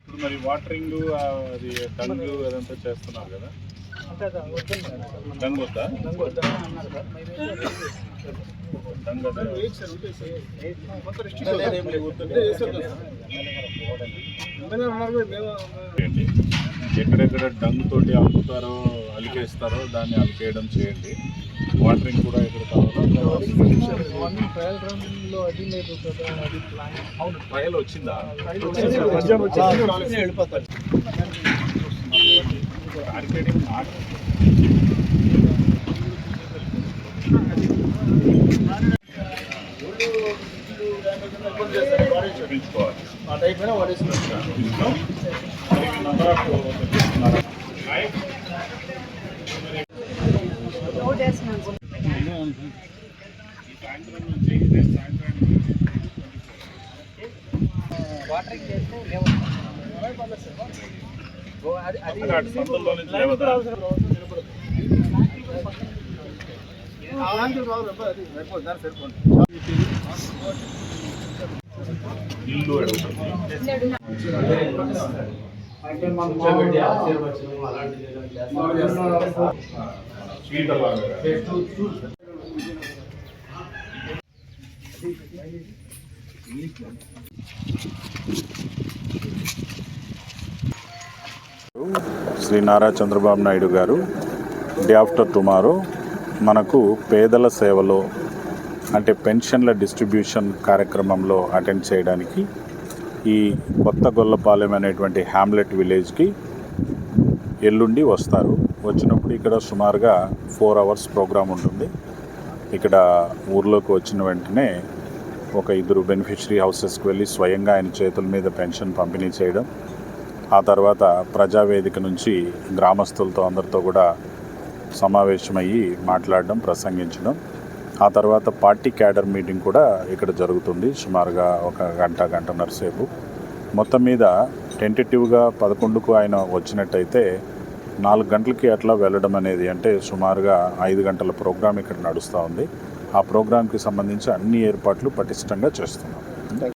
ఇప్పుడు మరి వాటరింగ్ అది డంగ్ అదంతా చేస్తున్నారు కదా. ఎక్కడెక్కడ డంగ్ తోటి అలుకుతారో అలికేస్తారో దాన్ని అలికేయడం చేయండి. వాటరింగ్ కూడా ఎక్కడ కావాలో ట్రయల్ వచ్చిందా? రేపు సాయంత్రం వాటరింగ్ చేస్తే లేవు ఓ, అది అది అక్కడ అటు సందుల్లో నుంచి లేవదా? శ్రీ నారా చంద్రబాబు నాయుడు గారు డే ఆఫ్టర్ టుమారో మనకు పేదల సేవలో అంటే పెన్షన్ల డిస్ట్రిబ్యూషన్ కార్యక్రమంలో అటెండ్ చేయడానికి ఈ కొత్త గొల్లపాలెం అనేటువంటి హ్యామ్లెట్ విలేజ్కి ఎల్లుండి వస్తారు. వచ్చినప్పుడు ఇక్కడ సుమారుగా ఫోర్ అవర్స్ ప్రోగ్రాం ఉంటుంది. ఇక్కడ ఊర్లోకి వచ్చిన వెంటనే ఒక ఇద్దరు బెనిఫిషరీ హౌసెస్కి వెళ్ళి స్వయంగా ఆయన చేతుల మీద పెన్షన్ పంపిణీ చేయడం ఆ తర్వాత ప్రజావేదిక నుంచి గ్రామస్తులతో అందరితో కూడా సమావేశమయ్యి మాట్లాడడం ప్రసంగించడం. ఆ తర్వాత పార్టీ క్యాడర్ మీటింగ్ కూడా ఇక్కడ జరుగుతుంది సుమారుగా ఒక గంట గంటన్నర సేపు. మొత్తం మీద టెంటేటివ్గా పదకొండుకు ఆయన వచ్చినట్టయితే నాలుగు గంటలకి అట్లా వెళ్ళడం అనేది అంటే సుమారుగా ఐదు గంటల ప్రోగ్రాం ఇక్కడ నడుస్తూ ఉంది. ఆ ప్రోగ్రాంకి సంబంధించి అన్ని ఏర్పాట్లు పటిష్టంగా చేస్తున్నాం.